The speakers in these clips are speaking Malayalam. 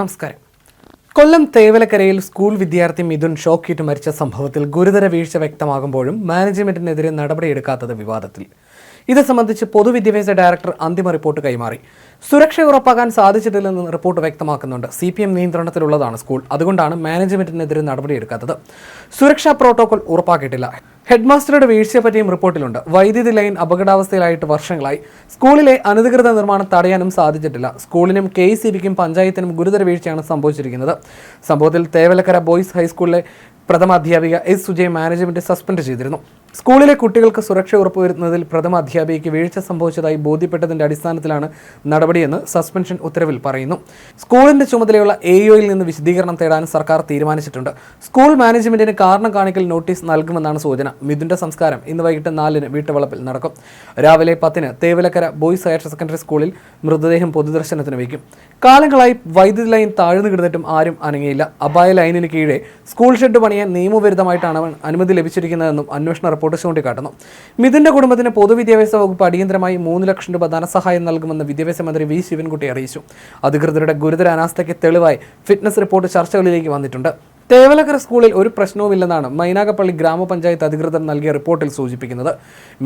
നമസ്കാരം. കൊല്ലം തേവലക്കരയിൽ സ്കൂൾ വിദ്യാർത്ഥി മിഥുൻ ഷോക്കേറ്റ് മരിച്ച സംഭവത്തിൽ ഗുരുതര വീഴ്ച വ്യക്തമാകുമ്പോഴും മാനേജ്മെന്റിനെതിരെ നടപടിയെടുക്കാത്തത് വിവാദത്തിൽ. ഇത് സംബന്ധിച്ച് പൊതുവിദ്യാഭ്യാസ ഡയറക്ടർ അന്തിമ റിപ്പോർട്ട് കൈമാറി. സുരക്ഷ ഉറപ്പാക്കാൻ സാധിച്ചിട്ടില്ലെന്ന് റിപ്പോർട്ട് വ്യക്തമാക്കുന്നുണ്ട്. സി പി എം നിയന്ത്രണത്തിലുള്ളതാണ് സ്കൂൾ. അതുകൊണ്ടാണ് മാനേജ്മെന്റിനെതിരെ നടപടിയെടുക്കാത്തത്. സുരക്ഷാ പ്രോട്ടോകോൾ ഉറപ്പാക്കിയിട്ടില്ല. ഹെഡ്മാസ്റ്ററുടെ വീഴ്ചയെപ്പറ്റിയും റിപ്പോർട്ടിലുണ്ട്. വൈദ്യുതി ലൈൻ അപകടാവസ്ഥയിലായിട്ട് വർഷങ്ങളായി. സ്കൂളിലെ അനധികൃത നിർമ്മാണം തടയാനും സാധിച്ചിട്ടില്ല. സ്കൂളിനും കെ സി ബിക്കും പഞ്ചായത്തിനും ഗുരുതര വീഴ്ചയാണ് സംഭവിച്ചിരിക്കുന്നത്. സംഭവത്തിൽ തേവലക്കര ബോയ്സ് ഹൈസ്കൂളിലെ പ്രഥമ അധ്യാപിക എസ് സുജയ് മാനേജ്മെന്റ് സസ്പെൻഡ് ചെയ്തിരുന്നു. സ്കൂളിലെ കുട്ടികൾക്ക് സുരക്ഷ ഉറപ്പുവരുത്തുന്നതിൽ പ്രഥമ അധ്യാപികയ്ക്ക് വീഴ്ച സംഭവിച്ചതായി ബോധ്യപ്പെട്ടതിന്റെ അടിസ്ഥാനത്തിലാണ് നടപടിയെന്ന് സസ്പെൻഷൻ ഉത്തരവിൽ പറയുന്നു. സ്കൂളിന്റെ ചുമതലയുള്ള എ നിന്ന് വിശദീകരണം തേടാൻ സർക്കാർ തീരുമാനിച്ചിട്ടുണ്ട്. സ്കൂൾ മാനേജ്മെന്റിന് കാരണം കാണിക്കൽ നോട്ടീസ് നൽകുമെന്നാണ് സൂചന. മിഥുന്റെ സംസ്കാരം ഇന്ന് വൈകിട്ട് നാലിന് വീട്ടുവളപ്പിൽ നടക്കും. രാവിലെ പത്തിന് തേവലക്കര ബോയ്സ് ഹയർ സെക്കൻഡറി സ്കൂളിൽ മൃതദേഹം പൊതുദർശനത്തിന് വയ്ക്കും. കാലങ്ങളായി വൈദ്യുതി ലൈൻ താഴ്ന്നു കിടന്നിട്ടും ആരും അനങ്ങിയില്ല. അപായ ലൈനിന് കീഴെ സ്കൂൾ ഷെഡ് പണിയാൻ നിയമവിരുദ്ധമായിട്ടാണ് അനുമതി ലഭിച്ചിരിക്കുന്നതെന്നും അന്വേഷണ റിപ്പോർട്ട് ചൂണ്ടിക്കാട്ടുന്നു. മിഥുന്റെ കുടുംബത്തിന് പൊതുവിദ്യാഭ്യാസ വകുപ്പ് അടിയന്തരമായി മൂന്ന് ലക്ഷം രൂപ ധനസഹായം നൽകുമെന്ന് വിദ്യാഭ്യാസ മന്ത്രി വി ശിവൻകുട്ടി അറിയിച്ചു. അധികൃതരുടെ ഗുരുതര അനാസ്ഥയ്ക്ക് തെളിവായി ഫിറ്റ്നസ് റിപ്പോർട്ട് ചർച്ചകളിലേക്ക് വന്നിട്ടുണ്ട്. തേവലക്കര സ്കൂളിൽ ഒരു പ്രശ്നവുമില്ലെന്നാണ് മൈനാഗപ്പള്ളി ഗ്രാമപഞ്ചായത്ത് അധികൃതർ നൽകിയ റിപ്പോർട്ടിൽ സൂചിപ്പിക്കുന്നത്.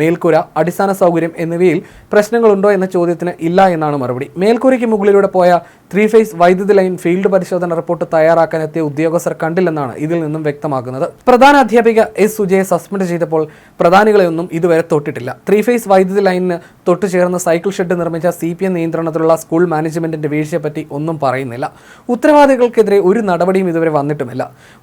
മേൽക്കൂര അടിസ്ഥാന സൗകര്യം എന്നിവയിൽ പ്രശ്നങ്ങളുണ്ടോ എന്ന ചോദ്യത്തിന് ഇല്ല എന്നാണ് മറുപടി. മേൽക്കൂരയ്ക്ക് മുകളിലൂടെ പോയ ത്രീ ഫേസ് വൈദ്യുതി ലൈൻ ഫീൽഡ് പരിശോധന റിപ്പോർട്ട് തയ്യാറാക്കാൻ എത്തിയ ഉദ്യോഗസ്ഥർ കണ്ടില്ലെന്നാണ് ഇതിൽ നിന്നും വ്യക്തമാക്കുന്നത്. പ്രധാന അധ്യാപിക എസ് സുജയെ സസ്പെൻഡ് ചെയ്തപ്പോൾ പ്രധാനികളെയൊന്നും ഇതുവരെ തൊട്ടിട്ടില്ല. ത്രീ ഫേസ് വൈദ്യുതി ലൈനിന് തൊട്ടു ചേർന്ന് സൈക്കിൾ ഷെഡ് നിർമ്മിച്ച സി പി എം നിയന്ത്രണത്തിലുള്ള സ്കൂൾ മാനേജ്മെന്റിന്റെ വീഴ്ചയെപ്പറ്റി ഒന്നും പറയുന്നില്ല. ഉത്തരവാദികൾക്കെതിരെ ഒരു നടപടിയും ഇതുവരെ വന്നിട്ടുമില്ല.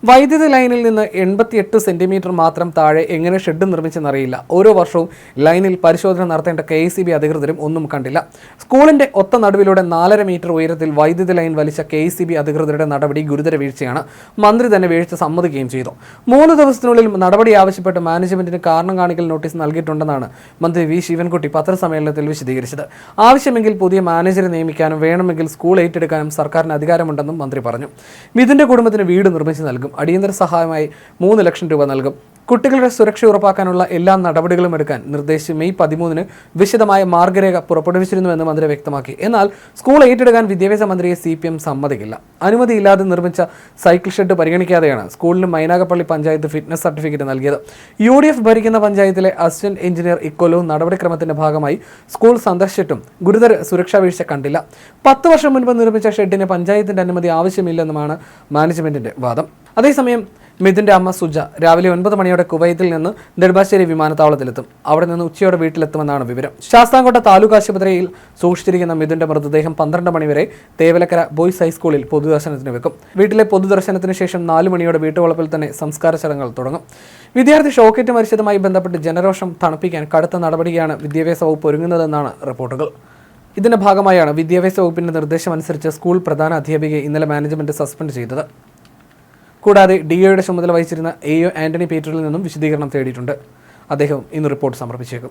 വൈദ്യുതി ലൈനിൽ നിന്ന് എൺപത്തിയെട്ട് സെന്റിമീറ്റർ മാത്രം താഴെ എങ്ങനെ ഷെഡ് നിർമ്മിച്ചെന്നറിയില്ല. ഓരോ വർഷവും ലൈനിൽ പരിശോധന നടത്തേണ്ട കെ അധികൃതരും ഒന്നും കണ്ടില്ല. സ്കൂളിന്റെ ഒത്ത നടുവിലൂടെ നാലര മീറ്റർ ഉയരത്തിൽ വൈദ്യുതി ലൈൻ വലിച്ച കെ അധികൃതരുടെ നടപടി ഗുരുതര വീഴ്ചയാണ്. മന്ത്രി തന്നെ വീഴ്ച സമ്മതിക്കുകയും ചെയ്തു. മൂന്ന് ദിവസത്തിനുള്ളിൽ നടപടി ആവശ്യപ്പെട്ട് മാനേജ്മെന്റിന് കാരണം കാണിക്കൽ നോട്ടീസ് നൽകിയിട്ടുണ്ടെന്നാണ് മന്ത്രി വി ശിവൻകുട്ടി പത്രസമ്മേളനത്തിൽ വിശദീകരിച്ചത്. ആവശ്യമെങ്കിൽ പുതിയ മാനേജരെ നിയമിക്കാനും വേണമെങ്കിൽ സ്കൂൾ ഏറ്റെടുക്കാനും സർക്കാരിന് അധികാരമുണ്ടെന്നും മന്ത്രി പറഞ്ഞു. മിഥുന്റെ കുടുംബത്തിന് വീട് നിർമ്മിച്ചു നൽകും. അടിയന്തര സഹായമായി മൂന്ന് ലക്ഷം രൂപ നൽകും. കുട്ടികളുടെ സുരക്ഷ ഉറപ്പാക്കാനുള്ള എല്ലാ നടപടികളും എടുക്കാൻ നിർദ്ദേശിച്ച് മെയ് പതിമൂന്നിന് വിശദമായ മാർഗരേഖ പുറപ്പെടുവിച്ചിരുന്നുവെന്ന് മന്ത്രി വ്യക്തമാക്കി. എന്നാൽ സ്കൂൾ ഏറ്റെടുക്കാൻ വിദ്യാഭ്യാസ മന്ത്രിയെ സി പി എം സമ്മതിക്കില്ല. അനുമതിയില്ലാതെ നിർമ്മിച്ച സൈക്കിൾ ഷെഡ് പരിഗണിക്കാതെയാണ് സ്കൂളിന് മൈനാകപ്പള്ളി പഞ്ചായത്ത് ഫിറ്റ്നസ് സർട്ടിഫിക്കറ്റ് നൽകിയത്. യു ഡി എഫ് ഭരിക്കുന്ന പഞ്ചായത്തിലെ അസിസ്റ്റന്റ് എഞ്ചിനീയർ ഇക്കൊല്ലവും നടപടിക്രമത്തിന്റെ ഭാഗമായി സ്കൂൾ സന്ദർശിച്ചിട്ടും ഗുരുതര സുരക്ഷാ വീഴ്ച കണ്ടില്ല. പത്ത് വർഷം മുൻപ് നിർമ്മിച്ച ഷെഡിന് പഞ്ചായത്തിന്റെ അനുമതി ആവശ്യമില്ലെന്നുമാണ് മാനേജ്മെന്റിന്റെ വാദം. അതേസമയം മിഥുന്റെ അമ്മ സുജ രാവിലെ ഒൻപത് മണിയോടെ കുവൈത്തിൽ നിന്ന് നെടുമ്പാശ്ശേരി വിമാനത്താവളത്തിലെത്തും. അവിടെ നിന്ന് ഉച്ചയോടെ വീട്ടിലെത്തുമെന്നാണ് വിവരം. ശാസ്താംകോട്ട താലൂക്ക് ആശുപത്രിയിൽ സൂക്ഷിച്ചിരിക്കുന്ന മിഥുന്റെ മൃതദേഹം പന്ത്രണ്ട് മണിവരെ തേവലക്കര ബോയ്സ് ഹൈസ്കൂളിൽ പൊതുദർശനത്തിന് വെക്കും. വീട്ടിലെ പൊതുദർശനത്തിന് ശേഷം നാല് മണിയോടെ വീട്ടുവളപ്പിൽ തന്നെ സംസ്കാര ചടങ്ങുകൾ തുടങ്ങും. വിദ്യാർത്ഥി ഷോക്കേറ്റ് മരിച്ചതുമായി ബന്ധപ്പെട്ട് ജനരോഷം തണുപ്പിക്കാൻ കടുത്ത നടപടിയാണ് വിദ്യാഭ്യാസ വകുപ്പ് ഒരുങ്ങുന്നതെന്നാണ് റിപ്പോർട്ടുകൾ. ഇതിന്റെ ഭാഗമായാണ് വിദ്യാഭ്യാസ വകുപ്പിന്റെ നിർദ്ദേശമനുസരിച്ച് സ്കൂൾ പ്രധാന അധ്യാപികയെ ഇന്നലെ മാനേജ്മെന്റ് സസ്പെൻഡ് ചെയ്തത്. കൂടാതെ ഡി ഒയുടെ ചുമതല വഹിച്ചിരുന്ന എ ഒ ആന്റണി പീറ്ററിൽ നിന്നും വിശദീകരണം തേടിയിട്ടുണ്ട്. അദ്ദേഹം ഇന്ന് റിപ്പോർട്ട് സമർപ്പിച്ചേക്കും.